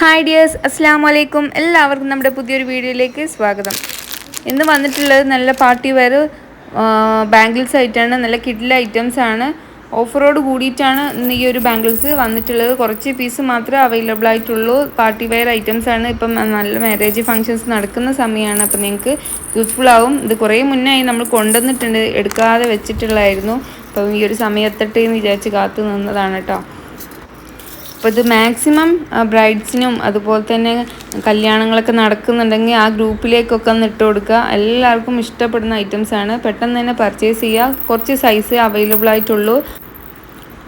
Hi dears അസ്സാം വലൈക്കും എല്ലാവർക്കും നമ്മുടെ പുതിയൊരു വീഡിയോയിലേക്ക് സ്വാഗതം. ഇന്ന് വന്നിട്ടുള്ളത് നല്ല പാർട്ടി വെയർ ബാംഗിൾസ് ആയിട്ടാണ് നല്ല കിഡിൽ ഐറ്റംസ് ആണ്. ഓഫറോട് കൂടിയിട്ടാണ് ഇന്ന് ഈ ഒരു ബാംഗിൾസ് വന്നിട്ടുള്ളത്. കുറച്ച് പീസ് മാത്രമേ അവൈലബിൾ ആയിട്ടുള്ളൂ. പാർട്ടി വെയർ ഐറ്റംസ് ആണ്. ഇപ്പം നല്ല മാരേജ് ഫങ്ഷൻസ് നടക്കുന്ന സമയമാണ്. അപ്പം നിങ്ങൾക്ക് യൂസ്ഫുൾ ആവും. ഇത് കുറേ മുന്നേ ആയി നമ്മൾ കൊണ്ടുവന്നിട്ടുണ്ട്. എടുക്കാതെ വെച്ചിട്ടുള്ളായിരുന്നു അപ്പം ഈ ഒരു സമയത്തട്ടേന്ന് വിചാരിച്ച് കാത്തു നിന്നതാണ് കേട്ടോ. അപ്പോൾ ഇത് മാക്സിമം ബ്രൈഡ്സിനും അതുപോലെ തന്നെ കല്യാണങ്ങളൊക്കെ നടക്കുന്നുണ്ടെങ്കിൽ ആ ഗ്രൂപ്പിലേക്കൊക്കെ ഒന്ന് ഇട്ട് കൊടുക്കുക. എല്ലാവർക്കും ഇഷ്ടപ്പെടുന്ന ഐറ്റംസ് ആണ്. പെട്ടെന്ന് തന്നെ പർച്ചേസ് ചെയ്യുക. കുറച്ച് സൈസ് അവൈലബിൾ ആയിട്ടുള്ളൂ.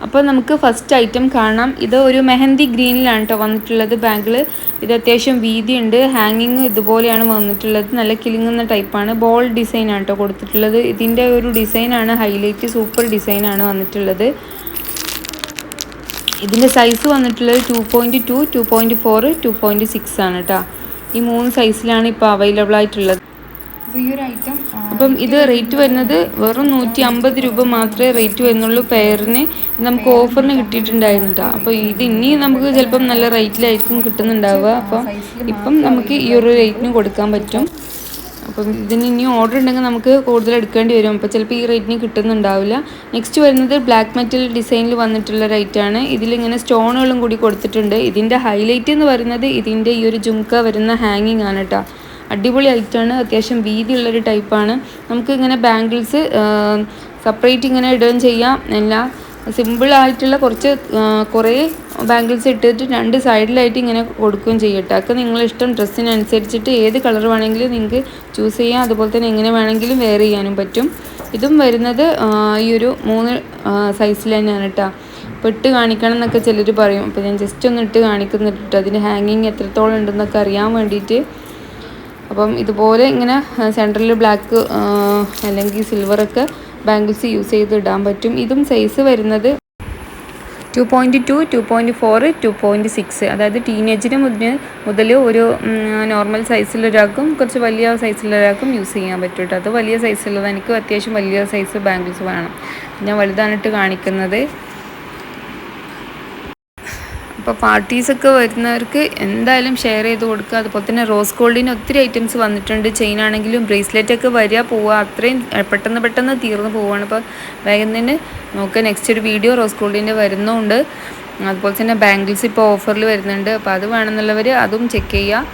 അപ്പോൾ നമുക്ക് ഫസ്റ്റ് ഐറ്റം കാണാം. ഇത് ഒരു മെഹന്തി ഗ്രീനിലാണ് കേട്ടോ വന്നിട്ടുള്ളത് ബാങ്കിൾ ഇത് അത്യാവശ്യം വീതിയുണ്ട്. ഹാങ്ങിങ് ഇതുപോലെയാണ് വന്നിട്ടുള്ളത്. നല്ല കിളിങ്ങുന്ന ടൈപ്പാണ് ബോൾ ഡിസൈനാണ് കേട്ടോ കൊടുത്തിട്ടുള്ളത്. ഇതിന്റെ ഒരു ഡിസൈനാണ് ഹൈലൈറ്റ് സൂപ്പർ ഡിസൈനാണ് വന്നിട്ടുള്ളത്. ഇതിന്റെ സൈസ് വന്നിട്ടുള്ളത് two point two two point four two point six ആണ് കേട്ടോ ഈ മൂന്ന് സൈസിലാണ് ഇപ്പോൾ അവൈലബിൾ ആയിട്ടുള്ളത്. അപ്പോൾ ഈ ഒരു ഐറ്റം അപ്പം ഇത് റേറ്റ് വരുന്നത് വെറും നൂറ്റി അമ്പത് രൂപ മാത്രമേ റേറ്റ് വരുന്നുള്ളൂ പെയറിന് നമുക്ക് ഓഫറിന് കിട്ടിയിട്ടുണ്ടായിരുന്നു കേട്ടോ അപ്പോൾ ഇത് ഇനി നമുക്ക് ചിലപ്പം നല്ല റേറ്റിലായിരിക്കും കിട്ടുന്നുണ്ടാവുക. അപ്പം ഇപ്പം നമുക്ക് ഈ ഒരു റേറ്റിന് കൊടുക്കാൻ പറ്റും. അപ്പം ഇതിന് ഇനി ഓർഡർ ഉണ്ടെങ്കിൽ നമുക്ക് കൂടുതൽ എടുക്കേണ്ടി വരും. അപ്പോൾ ചിലപ്പോൾ ഈ റേറ്റിന് കിട്ടുന്നുണ്ടാവില്ല. നെക്സ്റ്റ് വരുന്നത് ബ്ലാക്ക് മെറ്റൽ ഡിസൈനിൽ വന്നിട്ടുള്ള റേറ്റാണ് ഇതിലിങ്ങനെ സ്റ്റോണുകളും കൂടി കൊടുത്തിട്ടുണ്ട്. ഇതിന്റെ ഹൈലൈറ്റ് എന്ന് പറയുന്നത് ഇതിന്റെ ഈ ഒരു ജുംക്ക വരുന്ന ഹാങ്ങിങ് ആണ് കേട്ടോ അടിപൊളി ഐറ്റാണ് അത്യാവശ്യം വീതിയുള്ളൊരു ടൈപ്പാണ് നമുക്ക് ഇങ്ങനെ ബാംഗിൾസ് സെപ്പറേറ്റ് ഇങ്ങനെ ഇടുകയും ചെയ്യാം. എല്ലാം സിമ്പിളായിട്ടുള്ള കുറച്ച് കുറേ ബാംഗിൾസ് ഇട്ടിട്ട് രണ്ട് സൈഡിലായിട്ട് ഇങ്ങനെ കൊടുക്കുകയും ചെയ്യട്ടെ ഒക്കെ നിങ്ങളിഷ്ടം ഡ്രസ്സിനനുസരിച്ചിട്ട് ഏത് കളർ വേണമെങ്കിലും നിങ്ങൾക്ക് ചൂസ് ചെയ്യാം. അതുപോലെ തന്നെ എങ്ങനെ വേണമെങ്കിലും വെയർ ചെയ്യാനും പറ്റും. ഇതും വരുന്നത് ഈ ഒരു മൂന്ന് സൈസിൽ തന്നെയാണ് കേട്ടോ. അപ്പോൾ ഇട്ട് കാണിക്കണം എന്നൊക്കെ ചിലർ പറയും. അപ്പോൾ ഞാൻ ജസ്റ്റ് ഒന്ന് ഇട്ട് കാണിക്കുന്നുണ്ട് കേട്ടോ. അതിന്റെ ഹാങ്ങിങ് എത്രത്തോളം ഉണ്ടെന്നൊക്കെ അറിയാൻ വേണ്ടിയിട്ട്. അപ്പം ഇതുപോലെ ഇങ്ങനെ സെൻട്രലിൽ ബ്ലാക്ക് അല്ലെങ്കിൽ സിൽവറൊക്കെ ബാംഗിൾസ് യൂസ് ചെയ്ത് ഇടാൻ പറ്റും. ഇതും സൈസ് വരുന്നത് two point two two point four two point six അതായത് ടീനേജിന് മുതൽ മുതൽ ഒരു നോർമൽ സൈസിലൊരാൾക്കും കുറച്ച് വലിയ സൈസിലൊരാൾക്കും യൂസ് ചെയ്യാൻ പറ്റും അത് വലിയ സൈസിലുള്ളത് എനിക്ക് അത്യാവശ്യം വലിയ സൈസ് ബാംഗിൾസ് വേണം. ഞാൻ വലുതാണിട്ട് കാണിക്കുന്നത്. അപ്പോൾ പാർട്ടീസൊക്കെ വരുന്നവർക്ക് എന്തായാലും ഷെയർ ചെയ്ത് കൊടുക്കുക. അതുപോലെ തന്നെ റോസ് ഗോൾഡിന് ഒത്തിരി ഐറ്റംസ് വന്നിട്ടുണ്ട്. ചെയിൻ ആണെങ്കിലും ബ്രേസ്ലെറ്റ് ഒക്കെ വരിക പോവുക. അത്രയും പെട്ടെന്ന് പെട്ടെന്ന് തീർന്നു പോവുകയാണ്. അപ്പോൾ വേഗം തന്നെ നമുക്ക് നെക്സ്റ്റ് ഒരു വീഡിയോ റോസ് ഗോൾഡിന്റെ വരുന്നുണ്ട്. അതുപോലെ തന്നെ ബാംഗിൾസ് ഇപ്പോൾ ഓഫറിൽ വരുന്നുണ്ട്. അപ്പോൾ അത് വേണമെന്നുള്ളവർ അതും ചെക്ക് ചെയ്യുക.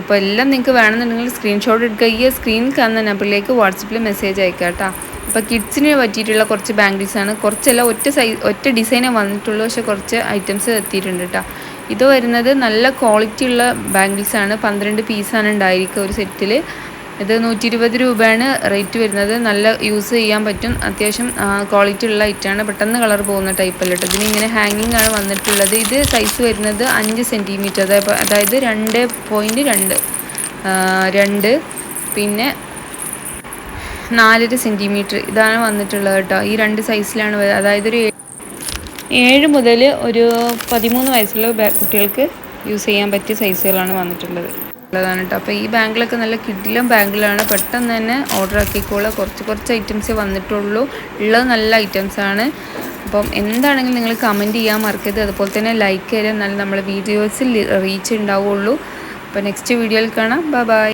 അപ്പോൾ എല്ലാം നിങ്ങൾക്ക് വേണമെന്നുണ്ടെങ്കിൽ സ്ക്രീൻഷോട്ട് എടുക്കുക. ഈ സ്ക്രീനിൽ കാണുന്ന നമ്പറിലേക്ക് വാട്സപ്പിൽ മെസ്സേജ് അയക്കാം കേട്ടോ. അപ്പോൾ കിഡ്സിന് പറ്റിയിട്ടുള്ള കുറച്ച് ബാംഗിൾസ് ആണ്. കുറച്ചല്ല ഒറ്റ സൈസ് ഒറ്റ ഡിസൈനേ വന്നിട്ടുള്ളൂ. പക്ഷെ കുറച്ച് ഐറ്റംസ് എത്തിയിട്ടുണ്ട് കേട്ടോ. ഇത് വരുന്നത് നല്ല ക്വാളിറ്റി ഉള്ള ബാംഗിൾസ് ആണ്. പന്ത്രണ്ട് പീസാണ് ഉണ്ടായിരിക്കുക ഒരു സെറ്റിൽ ഇത് നൂറ്റി ഇരുപത് രൂപയാണ് റേറ്റ് വരുന്നത്. നല്ല യൂസ് ചെയ്യാൻ പറ്റും. അത്യാവശ്യം ക്വാളിറ്റി ഉള്ള ഐറ്റമാണ് പെട്ടെന്ന് കളർ പോകുന്ന ടൈപ്പല്ല കേട്ടോ. ഇതിന് ഇങ്ങനെ ഹാങ്ങിങ് ആണ് വന്നിട്ടുള്ളത്. ഇത് സൈസ് വരുന്നത് അഞ്ച് സെന്റിമീറ്റർ അതായത് രണ്ട് പോയിന്റ് രണ്ട് രണ്ട്. പിന്നെ നാലര സെന്റിമീറ്റർ ഇതാണ് വന്നിട്ടുള്ളത് കേട്ടോ. ഈ രണ്ട് സൈസിലാണ് വരുന്നത് അതായത് ഒരു ഏഴ് മുതൽ ഒരു പതിമൂന്ന് വയസ്സുള്ള കുട്ടികൾക്ക് യൂസ് ചെയ്യാൻ പറ്റിയ സൈസുകളാണ് വന്നിട്ടുള്ളത്. ഉള്ളതാണ് കേട്ടോ. അപ്പോൾ ഈ ബാങ്കിലൊക്കെ നല്ല കിഡിലും ബാങ്കിലാണ്. പെട്ടെന്ന് തന്നെ ഓർഡർ ആക്കിക്കോളുക. കുറച്ച് കുറച്ച് ഐറ്റംസേ വന്നിട്ടുള്ളൂ. ഉള്ളത് നല്ല ഐറ്റംസ് ആണ്. അപ്പം എന്താണെങ്കിലും നിങ്ങൾ കമന്റ് ചെയ്യാൻ മറക്കരുത്. അതുപോലെ തന്നെ ലൈക്ക് ചെയ്യാൻ നല്ല നമ്മുടെ വീഡിയോസിൽ റീച്ച് ഉണ്ടാവുള്ളൂ. അപ്പോൾ നെക്സ്റ്റ് വീഡിയോയിൽ കാണാം. Bye bye